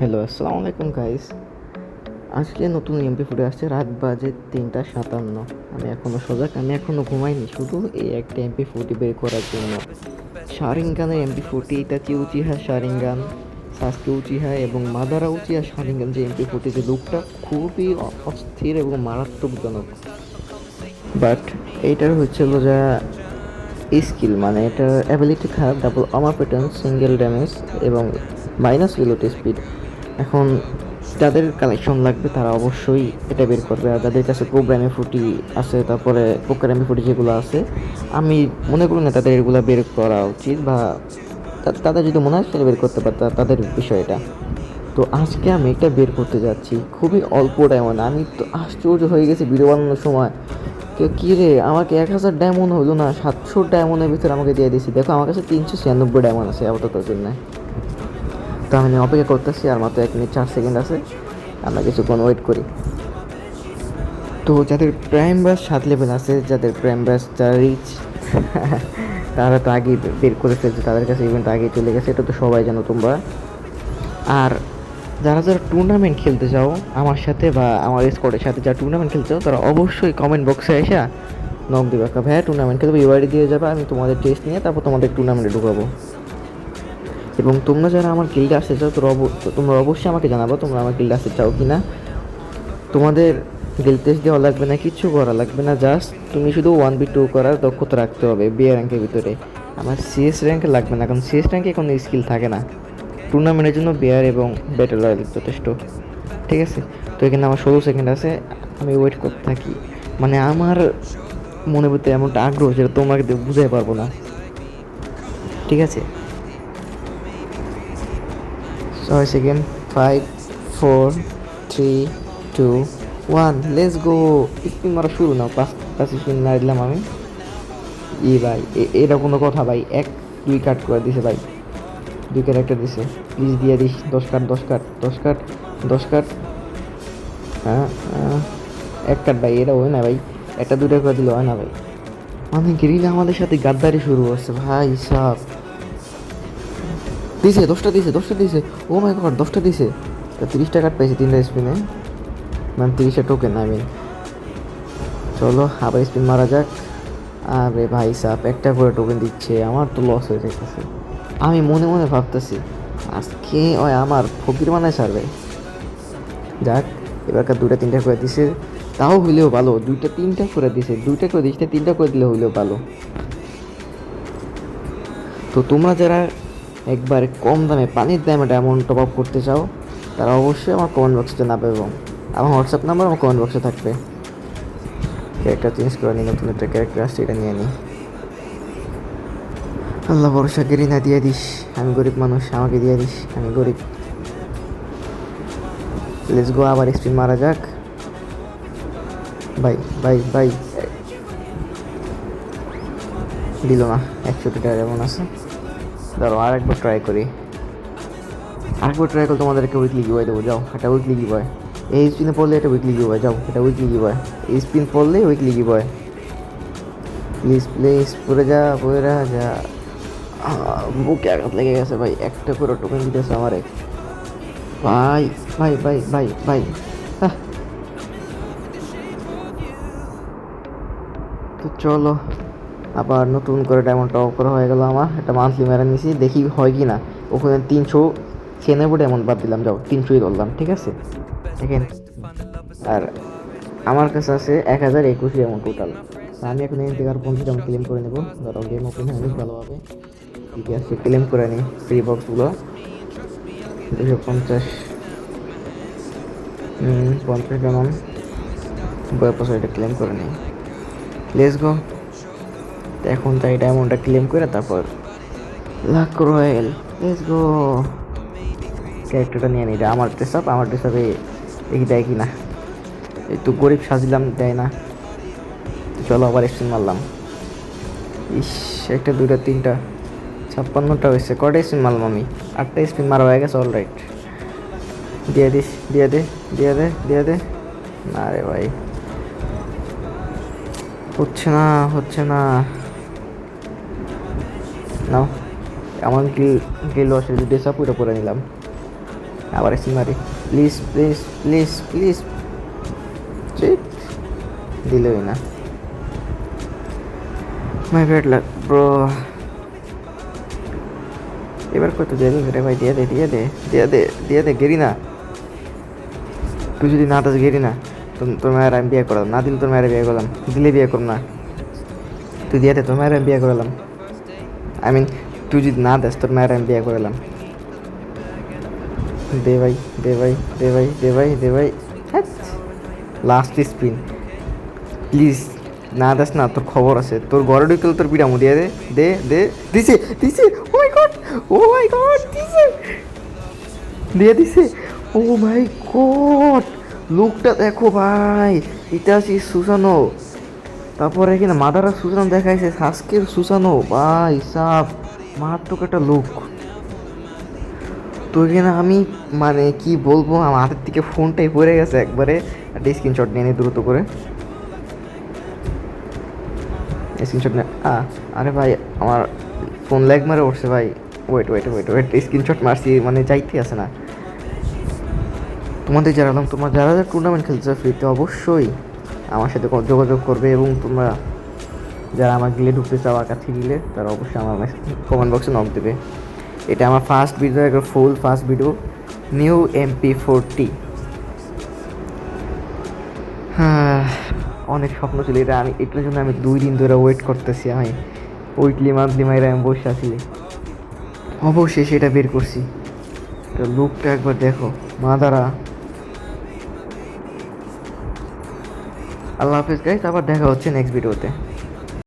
Hello আসসালামু আলাইকুম guys আজকে নতুন এমপি ফুটে আসছে, রাত বাজে তিনটা সাতান্ন। আমি এখনও সজাগ, আমি এখনও ঘুমাইনি, শুধু এই একটা এমপি ফুটি বের করার জন্য। শারিঙ্গানের MP forty Itachi Uchiha Sharingan Sasuke Uchiha এবং মাদারা উচিহা শারিঙ্গান যে এমপি ফুটি, যে লুকটা খুবই অস্থির এবং মারাত্মকজনক বাট এইটার হচ্ছিল যা স্কিল মানে এটার অ্যাবিলিটি খারাপ ডাবল আমার প্যাটার্ন সিঙ্গেল ড্যামেজ এবং মাইনাস রিলোটি স্পিড এখন যাদের কালেকশন লাগবে তারা অবশ্যই এটা বের করবে। আর যাদের কাছে প্রোগ্রামে ফুটি আছে, তারপরে প্রোগ্রামে ফুটি যেগুলো আছে, আমি মনে করি না তাদের এগুলো বের করা উচিত বা তাদের যদি মনে হয় তাহলে বের করতে পারে তাদের বিষয়টা তো আজকে আমি এটা বের করতে যাচ্ছি। খুবই অল্প ডায়মন্ড আমি তো আশ্চর্য হয়ে গেছি ভিডিও বানানোর সময়। কি রে? আমাকে এক হাজার ডায়মন্ড হলো না, সাতশো ডায়মন্ডের ভিতরে আমাকে দিয়ে দিয়েছি। দেখো, আমার কাছে তিনশো ছিয়ানব্বই ডায়মন্ড আছে আপাতত জন্য। তো আমি অপেক্ষা করতেছি, আর মাত্র এক মিনিট চার সেকেন্ড আছে। আমরা কিছুক্ষণ ওয়েট করি। তো যাদের প্রাইম ব্যাস সাত লেভেল আছে, যাদের প্রাইম ব্যাস যারা রিচ তারা তো আগেই বের করে ফেলছে তাদের কাছে ইভেন্ট আগেই চলে গেছে, এটা তো সবাই জানো তোমরা। আর যারা যারা টুর্নামেন্ট খেলতে চাও, আমার সাথে বা আমার স্কোয়াডের সাথে যারা টুর্নামেন্ট খেলতে চাও, তারা অবশ্যই কমেন্ট বক্সে এসে নক দেবে। ভাইয়া টুর্নামেন্ট খেলবে ইউআইডি দিয়ে যাবে, আমি তোমাদের টেস্ট নিয়ে তারপর তোমাদের টুর্নামেন্টে ঢুকাবো। এবং তোমরা যারা আমার গিল্ডে আসতে চাও অব- তোমরা অবশ্যই আমাকে জানাব তোমরা আমার গিল্ডে আসতে চাও কি না তোমাদের গিল্ড টেস্ট দেওয়া লাগবে না কিচ্ছু করা লাগবে না জাস্ট তুমি শুধু ওয়ান বি টু করার দক্ষতা রাখতে হবে বিয়ে র্যাঙ্কের ভিতরে। আমার সিএস র্যাঙ্ক লাগবে না, কারণ সিএস র্যাঙ্কে কোনো স্কিল থাকে না। টুর্নামেন্টের জন্য বিয়ার এবং ব্যাটেল রয়্যাল যথেষ্ট। ঠিক আছে? তো এখানে আমার ষোলো সেকেন্ড আছে, আমি ওয়েট করতে থাকি। মানে আমার মনে ভিতরে এমনটা আগ্রহ যেটা তোমাকে বুঝাই পারব না। ঠিক আছে? ছয় second five four three two one let's go spin মারা শুরু না পাঁচ পাঁচ স্পিন মারা দিলাম আমি ই ভাই এটা কোনো কথা ভাই এক দুই কাট করে দিছে ভাই দুই ক্যারেক্টার দিছে প্লিজ দিয়ে দিস দশ কাট দশ কাট দশ কাট দশ কাট হ্যাঁ এক কাট ভাই এটা হয় না ভাই একটা দুটো করে দিলে হয় না ভাই মানে গ্রিল আমাদের সাথে গাদ্দারি শুরু হচ্ছে ভাই সাহ দিছে, দশটা দিছে দশটা দিছে। ও মাই গড দশটা দিছে। তা তিরিশটা কাট পাইছে তিনটা স্পিনে মানে তিরিশটা টোকেন আই মিন চলো, আবার স্পিন মারা যাক। আরে ভাই সাপ একটা করে টোকেন দিচ্ছে। আমার তো লস হয়ে যাইতেছে। আমি মনে মনে ভাবতেছি, আজকে ওই আমার ফকির বানায় সারবে যাক, এবারকার দুটা তিনটা করে দিছে। তাও হইলেও ভালো, দুইটা তিনটা করে দিছে। দুইটা করে দিচ্ছে তিনটা করে দিলে হইলেও ভালো। তো তোমরা যারা একবার কম দামে পানির দামে ডায়মন্ড টপ আপ করতে চাও তারা অবশ্যই আমার কমেন্ট বক্সে জানাবে এবং আমার হোয়াটসঅ্যাপ নাম্বার আমার কমেন্ট বক্সে থাকবে। ক্যারেক্টার চেঞ্জ করে নিই নতুন একটা ক্যারেক্টার আসছে, এটা নিয়ে নিই আল্লাহ ভরসা গেরি না, দিয়ে দিস। আমি গরিব মানুষ, আমাকে দিয়ে দিস, আমি গরিব। লেটস গো আবার স্পিন মারা যাক। বাই বাই বাই দিল না, একশোটি টাকা যেমন আছে। ধরো আরেকবার ট্রাই করি। আরেকবার ট্রাই করে তোমাদেরকে উইকলি গিয়ে দেবো, যাও এটা উইকলি গিয়ে এই স্পিনে পড়লে এটা উইকলি গিয়ে যাও এটা উইকলি গিয়ে বয় এই স্পিন পড়লে উইকলি গিয়ে বয় প্লিজ প্লিজ পড়ে যা পড়ে যা বুকে আঘাত লেগে গেছে ভাই, একটা করে টোকেন দিতেছে আমারে। ভাই ভাই ভাই ভাই ভাই। তো চলো। আবার নতুন করে ডায়মন্ড টপ করা হয়ে গেল আমার। একটা মান্থলি মেরা নিছি, দেখি হয় কি না ওখানে তিনশো ছিয়ানব্বই ডায়মন্ড বাদ দিলাম, যাও, তিনশোই ধরলাম, ঠিক আছে? দেখেন, আর আমার কাছে আছে এক হাজার একুশ ডায়মন্ড টোটাল আমি এখন এখান থেকে আর পঞ্চাশ ডায়মন্ড ক্লেম করে নেব। ধরো গেম ওপেন হয়ে গেছে ভালোভাবে। ঠিক আছে ক্লেম করে নিই ফ্রি বক্সগুলো দুশো পঞ্চাশ। পঞ্চাশ ডায়মন্ড বয় এটা ক্লেম করে নিই লেটস গো এখন তাই ডায়মন্ডটা ক্লেম করে তারপর লাক রয়্যাল লেটস গো ক্যারেক্টারটা নিয়ে নিই আমার ড্রেস আপ আমার ড্রেস আপে দেখি দেয় কি না একটু গরিব সাজলাম, দেয় না। চলো আবার স্পিন মারলাম। ইস, একটা, দুইটা, তিনটা, ছাপ্পান্নটা হয়েছে কটা স্পিন মারলাম আমি? আটটা স্পিন মারা হয়ে গেছে অল রাইট দিয়ে দিস দিয়ে দে দিয়ে দে দিয়ে দে। না রে ভাই। হচ্ছে না হচ্ছে না। নাও। আমার গিল গিল ওয়াশের ড্রেস আপ ওইটা পরে নিলাম। আবার এসে মারি। প্লিজ প্লিজ প্লিজ প্লিজ দিলই না। মাই ব্যাড লাক ব্রো এবার কত দেরি রে ভাই, দিয়ে দে দিয়ে দে দিয়ে দে দিয়ে দে, গেরি না। তুই যদি না দাস, গেরি না। তোর মায়ের আমি বিয়ে করালাম। না দিলে তোর মায়ের বিয়ে করলাম। দিলে বিয়ে করব না। তুই দিয়ে দে, তোর মায়ের আমি বিয়ে করালাম। আই মিন তুই যদি না দেস তোর মায়ের আমি বিয়ে করালাম দে ভাই দে ভাই দে ভাই দে ভাই দে ভাই লাস্ট স্পিন প্লিজ না দাস না তোর খবর আছে তোর ঘরে ঢুকলে তোর পিড়ামু দিয়ে দে দে দে দিছে দিছে ও মাই গড ও মাই গড দিছে দিয়ে দিছে ও মাই গড লুকটা দেখো ভাই আছে সুসানো তারপরে এখানে মাদারা সুসানো দেখাইছে, সাসকের সুসানো ভাই সাপ মারাত্মক একটা লোক তো এখানে আমি মানে কি বলব, আমার হাতের থেকে ফোনটাই পড়ে গেছে একবারে। একটা স্ক্রিনশট নিয়ে নিই দ্রুত করে। স্ক্রিনশট নে আরে ভাই, আমার ফোন ল্যাগ মারে উঠছে ভাই। Wait wait wait wait screenshot মারছি মানে যাইতে আসে না। তোমাদের জানালাম তোমার যারা যারা টুর্নামেন্ট খেলতে ফ্রিতে অবশ্যই আমার সাথে যোগাযোগ করবে এবং তোমরা যারা আমার গিলে ঢুকতে চাও কাছে গিলে, তারা অবশ্যই আমার কমেন্ট বক্সে নক দেবে। এটা আমার ফার্স্ট ভিডিও একটা full first video new MP forty হ্যাঁ অনেক স্বপ্ন ছিল। এটা আমি এটার জন্য আমি দুই দিন ধরে ওয়েট করতেছি। আমি উইকলি মান্থলি মাইরা আমি বসে আছি। অবশ্যই সেটা বের করছি। তো লুকটা একবার দেখো। মা মাদারা। আল্লাহ হাফিজ। গাইস আবার দেখা হচ্ছে নেক্সট ভিডিওতে